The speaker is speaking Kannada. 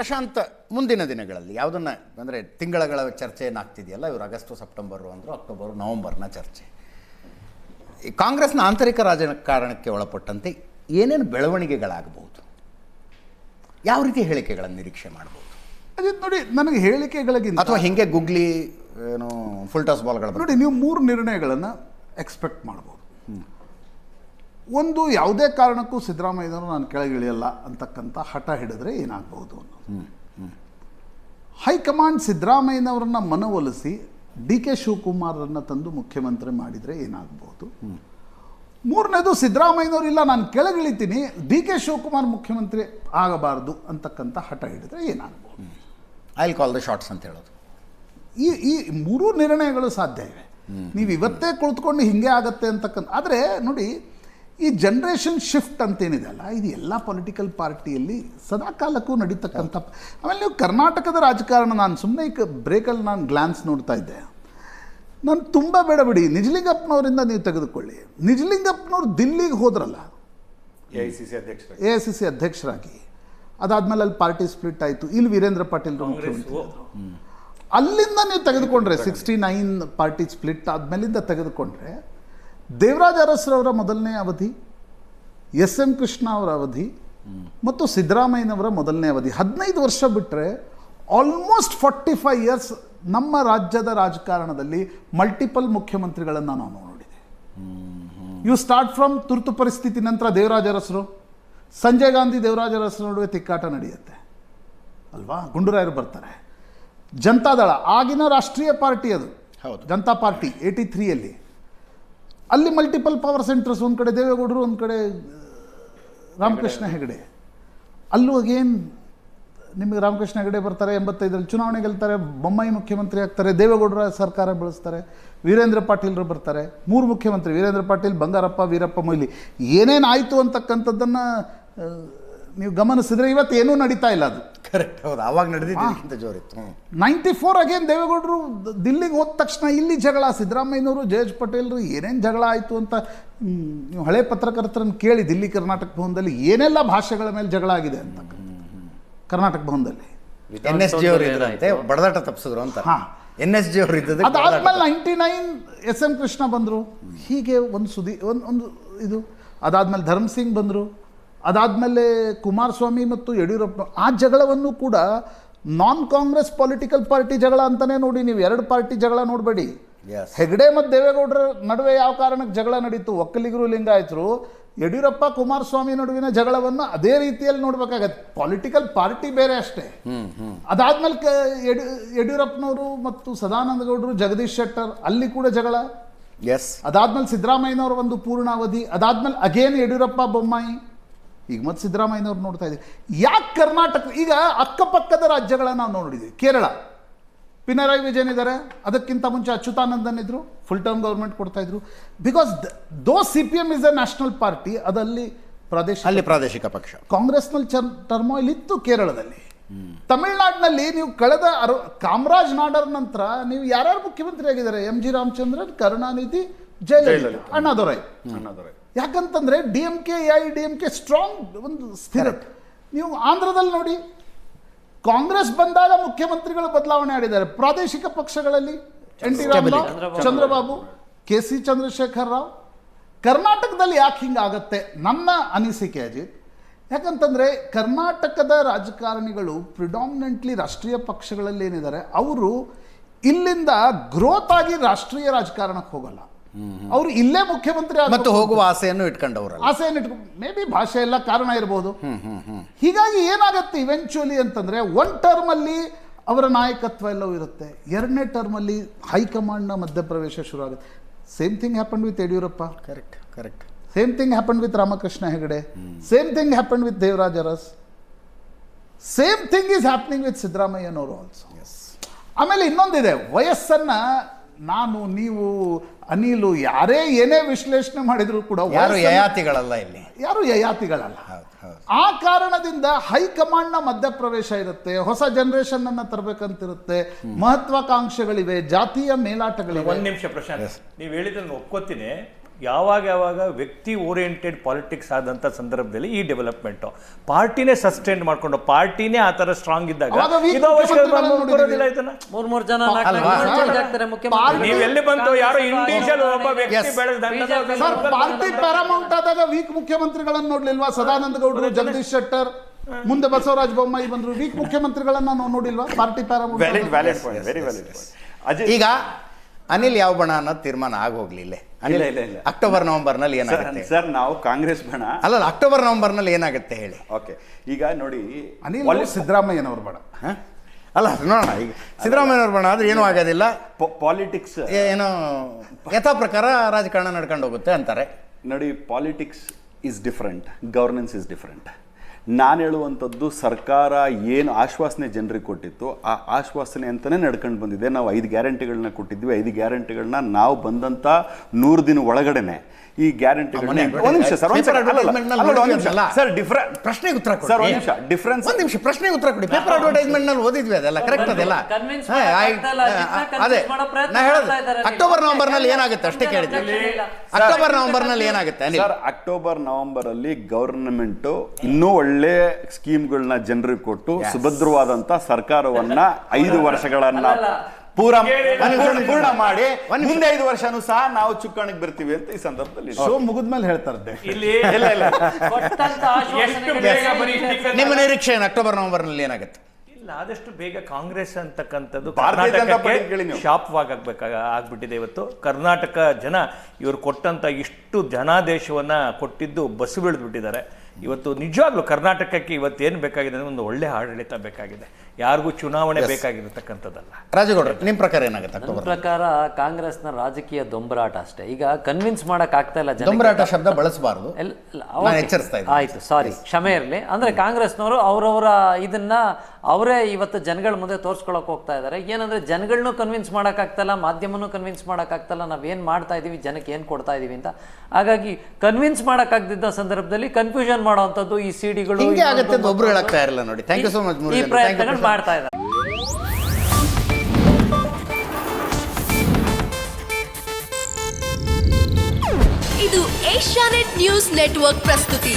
ಪ್ರಶಾಂತ್ ಮುಂದಿನ ದಿನಗಳಲ್ಲಿ ಯಾವುದನ್ನ ಅಂದರೆ ತಿಂಗಳಗಳ ಚರ್ಚೆ ಏನಾಗ್ತಿದೆಯಲ್ಲ ಇವರು ಆಗಸ್ಟು ಸೆಪ್ಟೆಂಬರು ಅಂದರು ಅಕ್ಟೋಬರು ನವಂಬರ್ನ ಚರ್ಚೆ. ಈ ಕಾಂಗ್ರೆಸ್ನ ಆಂತರಿಕ ರಾಜಕಾರಣಕ್ಕೆ ಒಳಪಟ್ಟಂತೆ ಏನೇನು ಬೆಳವಣಿಗೆಗಳಾಗಬಹುದು? ಯಾವ ರೀತಿ ಹೇಳಿಕೆಗಳನ್ನು ನಿರೀಕ್ಷೆ ಮಾಡಬಹುದು? ಅದೇ ನೋಡಿ ನನಗೆ ಹೇಳಿಕೆಗಳಿಗಿಂತ ಅಥವಾ ಹಿಂಗೆ ಗುಗ್ಲಿ ಏನು ಫುಲ್ ಟಾಸ್ ಬಾಲ್ಗಳ ನೋಡಿ ನೀವು ಮೂರು ನಿರ್ಣಯಗಳನ್ನು ಎಕ್ಸ್ಪೆಕ್ಟ್ ಮಾಡ್ಬೋದು ಒಂದು ಯಾವುದೇ ಕಾರಣಕ್ಕೂ ಸಿದ್ದರಾಮಯ್ಯನವರು ನಾನು ಕೆಳಗಿಳಿಯಲ್ಲ ಅಂತಕ್ಕಂಥ ಹಠ ಹಿಡಿದ್ರೆ ಏನಾಗ್ಬೋದು ಅನ್ನೋದು. ಹೈಕಮಾಂಡ್ ಸಿದ್ದರಾಮಯ್ಯನವರನ್ನ ಮನವೊಲಿಸಿ ಡಿ ಕೆ ಶಿವಕುಮಾರ್ರನ್ನ ತಂದು ಮುಖ್ಯಮಂತ್ರಿ ಮಾಡಿದರೆ ಏನಾಗ್ಬೋದು ಮೂರನೇದು ಸಿದ್ದರಾಮಯ್ಯನವರು ಇಲ್ಲ ನಾನು ಕೆಳಗಿಳಿತೀನಿ ಡಿ ಕೆ ಶಿವಕುಮಾರ್ ಮುಖ್ಯಮಂತ್ರಿ ಆಗಬಾರ್ದು ಅಂತಕ್ಕಂಥ ಹಠ ಹಿಡಿದ್ರೆ ಏನಾಗ್ಬೋದು ಐ ಕಾಲ್ ದ ಶಾರ್ಟ್ಸ್ ಅಂತ ಹೇಳೋದು. ಈ ಈ ಮೂರೂ ನಿರ್ಣಯಗಳು ಸಾಧ್ಯ ಇವೆ. ನೀವು ಇವತ್ತೇ ಕುಳಿತುಕೊಂಡು ಹಿಂಗೆ ಆಗತ್ತೆ ಅಂತಕ್ಕಂಥ ಆದರೆ ನೋಡಿ ಈ ಜನ್ರೇಷನ್ ಶಿಫ್ಟ್ ಅಂತೇನಿದೆ ಅಲ್ಲ ಇದು ಎಲ್ಲ ಪೊಲಿಟಿಕಲ್ ಪಾರ್ಟಿಯಲ್ಲಿ ಸದಾ ಕಾಲಕ್ಕೂ ನಡೀತಕ್ಕಂಥ ಆಮೇಲೆ ನೀವು ಕರ್ನಾಟಕದ ರಾಜಕಾರಣ ನಾನು ಸುಮ್ಮನೆ ಈಗ ಬ್ರೇಕಲ್ಲಿ ನಾನು ಗ್ಲಾನ್ಸ್ ನೋಡ್ತಾ ಇದ್ದೆ. ನಾನು ತುಂಬ ಬೇಡ ಬಿಡಿ ನಿಜಲಿಂಗಪ್ಪನವರಿಂದ ನೀವು ತೆಗೆದುಕೊಳ್ಳಿ. ನಿಜಲಿಂಗಪ್ಪನವ್ರು ದಿಲ್ಲಿಗೆ ಹೋದ್ರಲ್ಲ. ಎ ಐ ಸಿ ಸಿ ಅಧ್ಯಕ್ಷರು ಎ ಐ ಸಿ ಸಿ ಅಧ್ಯಕ್ಷರಾಗಿ. ಅದಾದಮೇಲೆ ಅಲ್ಲಿ ಪಾರ್ಟಿ ಸ್ಪ್ಲಿಟ್ ಆಯಿತು. ಇಲ್ಲಿ ವೀರೇಂದ್ರ ಪಾಟೀಲ್ ಮುಖ್ಯಮಂತ್ರಿ. ಅಲ್ಲಿಂದ ನೀವು ತೆಗೆದುಕೊಂಡ್ರೆ ಸಿಕ್ಸ್ಟಿ ನೈನ್ ಪಾರ್ಟಿ ಸ್ಪ್ಲಿಟ್ ಆದಮೇಲಿಂದ ತೆಗೆದುಕೊಂಡ್ರೆ ದೇವರಾಜ ಅರಸರವರ ಮೊದಲನೇ ಅವಧಿ ಎಸ್ ಎಂ ಕೃಷ್ಣ ಅವರ ಅವಧಿ ಮತ್ತು ಸಿದ್ದರಾಮಯ್ಯನವರ ಮೊದಲನೇ ಅವಧಿ. ಹದಿನೈದು ವರ್ಷ ಬಿಟ್ಟರೆ ಆಲ್ಮೋಸ್ಟ್ ಫಾರ್ಟಿ ಫೈವ್ ಇಯರ್ಸ್ ನಮ್ಮ ರಾಜ್ಯದ ರಾಜಕಾರಣದಲ್ಲಿ ಮಲ್ಟಿಪಲ್ ಮುಖ್ಯಮಂತ್ರಿಗಳನ್ನು ನಾವು ನೋಡಿದೆ. ಯು ಸ್ಟಾರ್ಟ್ ಫ್ರಮ್ ತುರ್ತು ಪರಿಸ್ಥಿತಿ ನಂತರ ದೇವರಾಜ ಅರಸರು ಸಂಜಯ್ ಗಾಂಧಿ ದೇವರಾಜ ಅರಸರ ನಡುವೆ ತಿಕ್ಕಾಟ ನಡೆಯುತ್ತೆ. ಅಲ್ವಾ? ಗುಂಡೂರಾಯರು ಬರ್ತಾರೆ. ಜನತಾದಳ ಆಗಿನ ರಾಷ್ಟ್ರೀಯ ಪಾರ್ಟಿ ಅದು. ಹೌದು. ಜನತಾ ಪಾರ್ಟಿ ಏಯ್ಟಿ ತ್ರೀಯಲ್ಲಿ ಅಲ್ಲಿ ಮಲ್ಟಿಪಲ್ ಪವರ್ ಸೆಂಟರ್ಸ್ ಒಂದು ಕಡೆ ದೇವೇಗೌಡರು, ಒಂದು ಕಡೆ ರಾಮಕೃಷ್ಣ ಹೆಗಡೆ. ಅಲ್ಲೂ ಅಗೇನ್ ನಿಮಗೆ ರಾಮಕೃಷ್ಣ ಹೆಗಡೆ ಬರ್ತಾರೆ, ಎಂಬತ್ತೈದರಲ್ಲಿ ಚುನಾವಣೆ ಗೆಲ್ತಾರೆ, ಬೊಮ್ಮಾಯಿ ಮುಖ್ಯಮಂತ್ರಿ ಆಗ್ತಾರೆ, ದೇವೇಗೌಡರ ಸರ್ಕಾರ ಬೆಳೆಸ್ತಾರೆ, ವೀರೇಂದ್ರ ಪಾಟೀಲ್ರು ಬರ್ತಾರೆ, ಮೂರು ಮುಖ್ಯಮಂತ್ರಿ, ವೀರೇಂದ್ರ ಪಾಟೀಲ್, ಬಂಗಾರಪ್ಪ, ವೀರಪ್ಪ ಮೊಯ್ಲಿ. ಏನೇನು ಆಯಿತು ಅಂತಕ್ಕಂಥದ್ದನ್ನು ನೀವು ಗಮನಿಸಿದ್ರೆ ಇವತ್ತು ಏನೂ ನಡೀತಾ ಇಲ್ಲ ಅದು. ಕರೆಕ್ಟ್ ಹೌದು ಅವಾಗ ನಡೆದಿದ್ದಕ್ಕಿಂತ ಜೋರಿತ್ತು. ಇತ್ತು ನೈಂಟಿ ಫೋರ್ ಅಗೇನ್ ದೇವೇಗೌಡರು ದಿಲ್ಲಿಗೆ ಹೋದ ತಕ್ಷಣ ಇಲ್ಲಿ ಜಗಳ ಸಿದ್ದರಾಮಯ್ಯನವರು ಜಯೇಶ್ ಪಟೇಲ್ರು ಏನೇನು ಜಗಳ ಆಯಿತು ಅಂತ ನೀವು ಹಳೆ ಪತ್ರಕರ್ತರನ್ನು ಕೇಳಿ ದಿಲ್ಲಿ ಕರ್ನಾಟಕ ಭವನದಲ್ಲಿ ಏನೆಲ್ಲ ಭಾಷೆಗಳ ಮೇಲೆ ಜಗಳ ಆಗಿದೆ ಅಂತ. ಕರ್ನಾಟಕ ಭವನದಲ್ಲಿ. ಎನ್ ಎಸ್ ಜಿ ಅವರು ಇದ್ರಂತೆ ಬಡದಾಟ ತಪ್ಪಿಸಿದ್ರು ಅಂತ. ಹಾ. ಎನ್ ಎಸ್ ಜಿ ಅವರು ಇದ್ದದ್ದು ಅದಾದ್ಮೇಲೆ ninety nine S M Krishna ಬಂದರು. ಹೀಗೆ ಒಂದು ಸುದಿ ಒಂದು ಒಂದು ಇದು. ಅದಾದ್ಮೇಲೆ ಧರ್ಮ್ ಸಿಂಗ್ ಬಂದರು. ಅದಾದ್ಮೇಲೆ ಕುಮಾರಸ್ವಾಮಿ ಮತ್ತು ಯಡಿಯೂರಪ್ಪ ಆ ಜಗಳವನ್ನು ಕೂಡ ನಾನ್ ಕಾಂಗ್ರೆಸ್ ಪೊಲಿಟಿಕಲ್ ಪಾರ್ಟಿ ಜಗಳ ಅಂತಲೇ ನೋಡಿ ನೀವು ಎರಡು ಪಾರ್ಟಿ ಜಗಳ ನೋಡಬೇಡಿ. ಹೆಗಡೆ ಮತ್ತು ದೇವೇಗೌಡರ ನಡುವೆ ಯಾವ ಕಾರಣಕ್ಕೆ ಜಗಳ ನಡೀತು? ಒಕ್ಕಲಿಗರು ಲಿಂಗಾಯತರು. ಯಡಿಯೂರಪ್ಪ ಕುಮಾರಸ್ವಾಮಿ ನಡುವಿನ ಜಗಳವನ್ನು ಅದೇ ರೀತಿಯಲ್ಲಿ ನೋಡ್ಬೇಕಾಗತ್ತೆ. ಪೊಲಿಟಿಕಲ್ ಪಾರ್ಟಿ ಬೇರೆ ಅಷ್ಟೇ. ಅದಾದ್ಮೇಲೆ ಕ ಯಡಿ ಯಡಿಯೂರಪ್ಪನವರು ಮತ್ತು ಸದಾನಂದ ಗೌಡರು ಜಗದೀಶ್ ಶೆಟ್ಟರ್ ಅಲ್ಲಿ ಕೂಡ ಜಗಳ. ಎಸ್ ಅದಾದ್ಮೇಲೆ ಸಿದ್ದರಾಮಯ್ಯನವರ ಒಂದು ಪೂರ್ಣಾವಧಿ. ಅದಾದ್ಮೇಲೆ ಅಗೇನ್ ಯಡಿಯೂರಪ್ಪ ಬೊಮ್ಮಾಯಿ. ಈಗ ಮತ್ತೆ ಸಿದ್ದರಾಮಯ್ಯನವ್ರು ನೋಡ್ತಾ ಇದ್ದೀವಿ ಯಾಕೆ ಕರ್ನಾಟಕ ಈಗ ಅಕ್ಕಪಕ್ಕದ ರಾಜ್ಯಗಳನ್ನು ನಾವು ನೋಡಿದ್ದೀವಿ ಕೇರಳ. ಪಿನರಾಯಿ ವಿಜಯನ್ ಇದ್ದಾರೆ ಅದಕ್ಕಿಂತ ಮುಂಚೆ ಅಚ್ಯುತಾನಂದನ್ ಇದ್ರು ಫುಲ್ ಟರ್ಮ್ ಗೌರ್ಮೆಂಟ್ ಕೊಡ್ತಾ ಇದ್ರು. Because though C P M is a national party ಅದಲ್ಲಿ ಪ್ರಾದೇಶ ಅಲ್ಲಿ ಪ್ರಾದೇಶಿಕ ಪಕ್ಷ. ಕಾಂಗ್ರೆಸ್ನಲ್ಲಿ ಚರ್ ಟರ್ಮೋಯಿಲ್ ಇತ್ತು ಕೇರಳದಲ್ಲಿ. ತಮಿಳ್ನಾಡಿನಲ್ಲಿ ನೀವು ಕಳೆದ ಅರ ಕಾಮರಾಜ್ ನಾಡರ್ ನಂತರ ನೀವು ಯಾರ್ಯಾರು ಮುಖ್ಯಮಂತ್ರಿ ಆಗಿದ್ದಾರೆ ಎಂ ಜಿ ರಾಮಚಂದ್ರನ್ ಕರುಣಾನಿಧಿ ಜಯಲಲಿತಾ ಅಣ್ಣಾದೊರೈ. ಅಣ್ಣಾದೊರೆ. ಯಾಕಂತಂದ್ರೆ D M K I D M K strong ಒಂದು ಸ್ಥಿರ. ನೀವು ಆಂಧ್ರದಲ್ಲಿ ನೋಡಿ ಕಾಂಗ್ರೆಸ್ ಬಂದಾಗ ಮುಖ್ಯಮಂತ್ರಿಗಳು ಬದಲಾವಣೆ ಆಡಿದ್ದಾರೆ. ಪ್ರಾದೇಶಿಕ ಪಕ್ಷಗಳಲ್ಲಿ N T Ramarao Chandrababu K C Chandrashekar Rao. ಕರ್ನಾಟಕದಲ್ಲಿ ಯಾಕೆ ಹಿಂಗಾಗತ್ತೆ ನನ್ನ ಅನಿಸಿಕೆ ಅಜಿತ್. ಯಾಕಂತಂದ್ರೆ ಕರ್ನಾಟಕದ ರಾಜಕಾರಣಿಗಳು ಪ್ರಿಡಾಮಿನೆಂಟ್ಲಿ ರಾಷ್ಟ್ರೀಯ ಪಕ್ಷಗಳಲ್ಲಿ ಏನಿದ್ದಾರೆ ಅವರು ಇಲ್ಲಿಂದ ಗ್ರೋತ್ ಆಗಿ ರಾಷ್ಟ್ರೀಯ ರಾಜಕಾರಣಕ್ಕೆ ಹೋಗಲ್ಲ. ಅವರು ಇಲ್ಲೇ ಮುಖ್ಯಮಂತ್ರಿ ಮತ್ತು ಹೋಗುವ ಆಸೆಯನ್ನು ಇಟ್ಕೊಂಡವರಲ್ಲ. ಆಸೆಯನ್ನು ಇಟ್ಕೊಂಡು ಮೇ ಬಿ ಭಾಷೆ ಎಲ್ಲ ಕಾರಣ ಇರಬಹುದು ಹೀಗಾಗಿ ಏನಾಗುತ್ತೆ ಇವೆಂಚುಲಿ ಅಂತಂದ್ರೆ ಒನ್ ಟರ್ಮ್ ಅಲ್ಲಿ ಅವರ ನಾಯಕತ್ವ ಎಲ್ಲವೂ ಇರುತ್ತೆ. ಎರಡನೇ ಟರ್ಮ್ ಅಲ್ಲಿ ಹೈಕಮಾಂಡ್ನ ಮಧ್ಯಪ್ರವೇಶ ಶುರು ಆಗುತ್ತೆ same thing happen with Yediyurappa. Correct correct same thing happen with Ramakrishna Hegde. Same thing happen with Devaraja Aras. Same thing is happening with ಸಿದ್ದರಾಮಯ್ಯನವರು ಆಲ್ಸೋ ಎಸ್ ಆಮೇಲೆ ಇನ್ನೊಂದಿದೆ ವಯಸ್ಸನ್ನ ನಾನು ನೀವು ಅನಿಲು ಯಾರೇ ಏನೇ ವಿಶ್ಲೇಷಣೆ ಮಾಡಿದ್ರು ಕೂಡ ಯಾರು ಯಯಾತಿಗಳಲ್ಲ ಇಲ್ಲಿ? ಯಾರು ಯಯಾತಿಗಳಲ್ಲ. ಆ ಕಾರಣದಿಂದ ಹೈಕಮಾಂಡ್ನ ಮಧ್ಯಪ್ರವೇಶ ಇರುತ್ತೆ ಹೊಸ ಜನರೇಷನ್ ಅನ್ನ ತರಬೇಕಂತಿರುತ್ತೆ ಮಹತ್ವಾಕಾಂಕ್ಷೆಗಳಿವೆ ಜಾತಿಯ ಮೇಲಾಟಗಳಿವೆ. ಒಂದ್ ನಿಮಿಷ ಪ್ರಶಾಂತ್ ನೀವು ಹೇಳಿದ್ರೆ ಒಪ್ಕೋತೀನಿ. ಯಾವಾಗ ಯಾವಾಗ ವ್ಯಕ್ತಿ ಓರಿಯೆಂಟೆಡ್ ಪಾಲಿಟಿಕ್ಸ್ ಆದಂಥ ಸಂದರ್ಭದಲ್ಲಿ ಈ ಡೆವಲಪ್ಮೆಂಟು. ಪಾರ್ಟಿನೇ ಸಸ್ಟೈನ್ ಮಾಡ್ಕೊಂಡು ಪಾರ್ಟಿನೇ ಆ ಥರ ಸ್ಟ್ರಾಂಗ್ ಇದ್ದಾಗ ಇದು ಬರೋದಿಲ್ಲ ಇದನ್ನ? ಮೂರ್ ಮೂರ್ ಜನ ಬಂತು? ಯಾರೋ ಇಂಡಿವಿಜುವಲ್ ಒಬ್ಬ ವ್ಯಕ್ತಿ. ಬೆಳೆದ ಸರ್ ಪಾರ್ಟಿ ಪ್ಯಾರಾಮೌಂಟ್ ಆದಾಗ ವೀಕ್ ಮುಖ್ಯಮಂತ್ರಿಗಳನ್ನ ನೋಡ್ಲಿಲ್ವಾ? ಸದಾನಂದ ಗೌಡರು ಜಗದೀಶ್ ಶೆಟ್ಟರ್ ಮುಂದೆ ಬಸವರಾಜ ಬೊಮ್ಮಾಯಿ ಬಂದ್ರು. ವೀಕ್ ಮುಖ್ಯಮಂತ್ರಿಗಳನ್ನ ನಾವು ನೋಡಿಲ್ವಾ? Party paramount valid point very valid ಈಗ ಅನಿಲ್ ಯಾವ ಬಣ ಅನ್ನೋದು ತೀರ್ಮಾನ ಆಗೋಗ್ಲಿಲ್ಲ. ಅನಿಲ್ ಇಲ್ಲ, ಇಲ್ಲ. ಅಕ್ಟೋಬರ್ ನವೆಂಬರ್ನಲ್ಲಿ ನಲ್ಲಿ ಏನಾಗುತ್ತೆ ಸರ್ ನಾವು ಕಾಂಗ್ರೆಸ್ ಬಣ. ಅಲ್ಲ ಅಕ್ಟೋಬರ್ ನವೆಂಬರ್ನಲ್ಲಿ ಏನಾಗುತ್ತೆ ಹೇಳಿ? ಓಕೆ ಈಗ ನೋಡಿ ಅನಿಲ್ ಸಿದ್ದರಾಮಯ್ಯನವ್ರ ಬೇಡ ಅಲ್ಲ ನೋಡೋಣ ಈಗ ಸಿದ್ದರಾಮಯ್ಯನವ್ರ ಬಣ ಆದ್ರೆ ಏನೂ ಆಗೋದಿಲ್ಲ. ಪಾಲಿಟಿಕ್ಸ್ ಏ- ಏನೋ ಯಥಾ ಪ್ರಕಾರ ರಾಜಕಾರಣ ನಡ್ಕೊಂಡು ಹೋಗುತ್ತೆ ಅಂತಾರೆ. ನೋಡಿ politics is different governance is different ನಾನು ಹೇಳುವಂಥದ್ದು ಸರ್ಕಾರ ಏನು ಆಶ್ವಾಸನೆ ಜನರಿಗೆ ಕೊಟ್ಟಿತ್ತು ಆ ಆಶ್ವಾಸನೆ ಅಂತಲೇ ನಡ್ಕೊಂಡು ಬಂದಿದೆ. ನಾವು ಐದು ಗ್ಯಾರಂಟಿಗಳನ್ನ ಕೊಟ್ಟಿದ್ವಿ. ಐದು ಗ್ಯಾರಂಟಿಗಳನ್ನ ನಾವು ಬಂದಂಥ ನೂರು ದಿನ ಒಳಗಡೆನೆ. ಈ ಗ್ಯಾರಂಟಿ ಒಂದು ನಿಮಿಷ ಸರ್. ಸರ್ ಡಿಫ್ರೆಂಟ್ ಪ್ರಶ್ನೆಗೆ ಉತ್ತರ ಕೊಡಿ. ಸರ್ ಒಂದು ನಿಮಿಷ. ಡಿಫ್ರೆನ್ಸ್ ಒಂದ್ ನಿಮಿಷ ಪ್ರಶ್ನೆಗೆ ಉತ್ತರ ಕೊಡಿ. ಪೇಪರ್ ಅಡ್ವರ್ಟೈಸ್ಮೆಂಟ್ನಲ್ಲಿ ಓದಿದ್ವಿ ಅದೆಲ್ಲ ಕರೆಕ್ಟ್ ಅದೆಲ್ಲ. ಅದೇ. ನಾ ಹೇಳೋದು ಇದ್ದಾರೆ. ಅಕ್ಟೋಬರ್ ನವೆಂಬರ್ನಲ್ಲಿ ಏನಾಗುತ್ತೆ ಅಷ್ಟೇ ಕೇಳಿದ್ವಿ. ಅಕ್ಟೋಬರ್ ನವೆಂಬರ್ನಲ್ಲಿ ಏನಾಗುತ್ತೆ? ಸರ್ ಅಕ್ಟೋಬರ್ ನವೆಂಬರ್ ಅಲ್ಲಿ ಗವರ್ನಮೆಂಟ್ ಇನ್ನೂ ಒಳ್ಳೆ ಸ್ಕೀಮ್ಗಳನ್ನ ಜನರಿಗೆ ಕೊಟ್ಟು ಸುಭದ್ರವಾದಂತ ಸರ್ಕಾರವನ್ನ ಐದು ವರ್ಷಗಳನ್ನ. ಪೂರ ಪೂರ್ಣ- ಮಾಡಿ. ಮುಂದೆ ಐದು ವರ್ಷನೂ ಸಹ ನಾವು ಚುಕ್ಕಾಣಿಗೆ ಬರ್ತೀವಿ ಅಂತ ಈ ಸಂದರ್ಭದಲ್ಲಿ ಶೋ ಮುಗಿದ್ಮೇಲೆ ಹೇಳ್ತಾರೆ ನಿಮ್ಮ ನಿರೀಕ್ಷೆ ಏನು ಅಕ್ಟೋಬರ್ ನವೆಂಬರ್ನಲ್ಲಿ ಏನಾಗುತ್ತೆ? ಇಲ್ಲ ಆದಷ್ಟು ಬೇಗ ಕಾಂಗ್ರೆಸ್ ಅಂತಕ್ಕಂಥದ್ದು ಶಾಪವಾಗಬೇಕಾಗ ಆಗ್ಬಿಟ್ಟಿದೆ ಇವತ್ತು. ಕರ್ನಾಟಕ ಜನ ಇವರು ಕೊಟ್ಟಂತ ಇಷ್ಟು ಜನಾದೇಶವನ್ನ ಕೊಟ್ಟಿದ್ದು ಬಸ್ ಬಿಟ್ಟಿದ್ದಾರೆ ಇವತ್ತು ನಿಜವಾಗ್ಲೂ ಕರ್ನಾಟಕಕ್ಕೆ ಇವತ್ತು ಏನು ಬೇಕಾಗಿದೆ ಅಂದರೆ ಒಂದು ಒಳ್ಳೆ ಆಡಳಿತ ಬೇಕಾಗಿದೆ. ಯಾರಿಗೂ ಚುನಾವಣೆ ಬೇಕಾಗಿರತಕ್ಕಂಥದ್ದಲ್ಲ. ರಾಜಗೌಡ್ರು ನಿಮ್ಮ ಪ್ರಕಾರ ಏನಾಗುತ್ತೆ? ನನ್ನ ಪ್ರಕಾರ ಕಾಂಗ್ರೆಸ್ನ ರಾಜಕೀಯ ದೊಂಬರಾಟ ಅಷ್ಟೇ. ಈಗ ಕನ್ವಿನ್ಸ್ ಮಾಡಕ್ ಆಗ್ತಾ ಇಲ್ಲ ಜನ ದೊಂಬರಾಟ ಶಬ್ದ ಬಳಸಬಾರದು. ಆಯಿತು ಸಾರಿ ಕ್ಷಮೆ ಇರಲಿ. ಅಂದ್ರೆ ಕಾಂಗ್ರೆಸ್ನವರು ಅವರವರ ಇದನ್ನ ಅವರೇ ಇವತ್ತು ಜನಗಳ ಮುಂದೆ ತೋರ್ಸ್ಕೊಳಕ್ ಹೋಗ್ತಾ ಇದ್ದಾರೆ ಏನಂದ್ರೆ ಜನಗಳನ್ನೂ ಕನ್ವಿನ್ಸ್ ಮಾಡೋಕ್ಕಾಗ್ತಲ್ಲ ಮಾಧ್ಯಮನೂ ಕನ್ವಿನ್ಸ್ ಮಾಡೋಕ್ಕಾಗ್ತಲ್ಲ ನಾವು ಏನು ಮಾಡ್ತಾ ಇದೀವಿ ಜನಕ್ಕೆ ಏನ್ ಕೊಡ್ತಾ ಇದೀವಿ ಅಂತ. ಹಾಗಾಗಿ ಕನ್ವಿನ್ಸ್ ಮಾಡಕ್ಕಾಗ್ದಿದ್ದ ಸಂದರ್ಭದಲ್ಲಿ ಕನ್ಫ್ಯೂಷನ್ ಮಾಡುವಂಥದ್ದು ಈ ಸಿಡಿಗಳು ಹಿಂಗೆ ಆಗುತ್ತೆ ಅಂತ ಒಬ್ರು ಹೇಳಕ್ತಾ ಇರಲ್ಲ ನೋಡಿ. ಥ್ಯಾಂಕ್ ಯು ಸೋ ಮಚ್ ಈ ಪ್ರಯತ್ನಗಳು ಮಾಡ್ತಾ ಇದ್ದಾರೆ. ಇದು ಏಷ್ಯಾನೆಟ್ ನ್ಯೂಸ್ ನೆಟ್ವರ್ಕ್ ಪ್ರಸ್ತುತಿ.